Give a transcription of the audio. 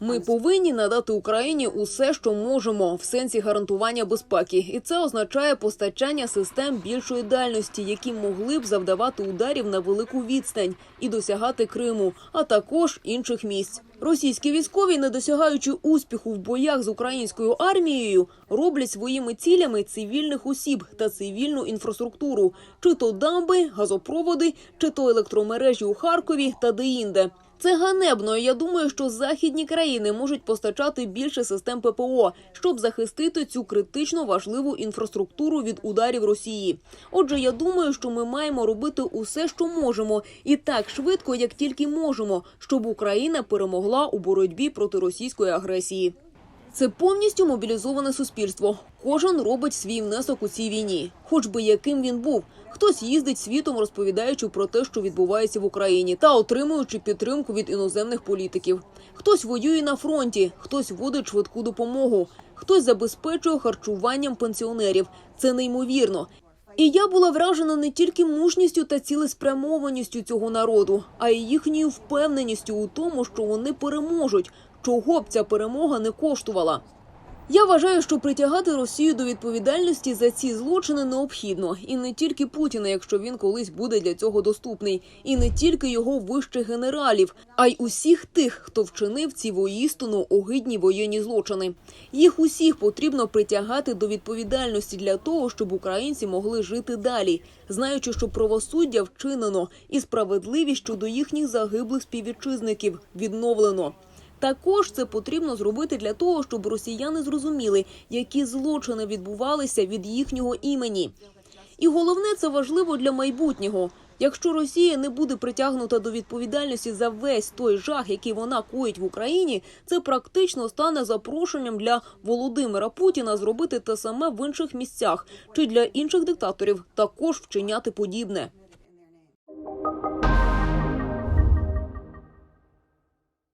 Ми повинні надати Україні усе, що можемо, в сенсі гарантування безпеки, і це означає постачання систем більшої дальності, які могли б завдавати ударів на велику відстань і досягати Криму, а також інших місць. Російські військові, не досягаючи успіху в боях з українською армією, роблять своїми цілями цивільних осіб та цивільну інфраструктуру, чи то дамби, газопроводи, чи то електромережі у Харкові та де-інде. Це ганебно. Я думаю, що західні країни можуть постачати більше систем ППО, щоб захистити цю критично важливу інфраструктуру від ударів Росії. Отже, я думаю, що ми маємо робити усе, що можемо, і так швидко, як тільки можемо, щоб Україна перемогла у боротьбі проти російської агресії. Це повністю мобілізоване суспільство. Кожен робить свій внесок у цій війні, хоч би яким він був. Хтось їздить світом, розповідаючи про те, що відбувається в Україні, та отримуючи підтримку від іноземних політиків. Хтось воює на фронті, хтось водить швидку допомогу, хтось забезпечує харчуванням пенсіонерів. Це неймовірно. І я була вражена не тільки мужністю та цілеспрямованістю цього народу, а й їхньою впевненістю у тому, що вони переможуть, чого б ця перемога не коштувала. Я вважаю, що притягати Росію до відповідальності за ці злочини необхідно, і не тільки Путіна, якщо він колись буде для цього доступний, і не тільки його вищих генералів, а й усіх тих, хто вчинив ці воїстину огидні воєнні злочини. Їх усіх потрібно притягати до відповідальності для того, щоб українці могли жити далі, знаючи, що правосуддя вчинено і справедливість щодо їхніх загиблих співвітчизників відновлено. Також це потрібно зробити для того, щоб росіяни зрозуміли, які злочини відбувалися від їхнього імені. І головне, це важливо для майбутнього. Якщо Росія не буде притягнута до відповідальності за весь той жах, який вона коїть в Україні, це практично стане запрошенням для Володимира Путіна зробити те саме в інших місцях чи для інших диктаторів також вчиняти подібне.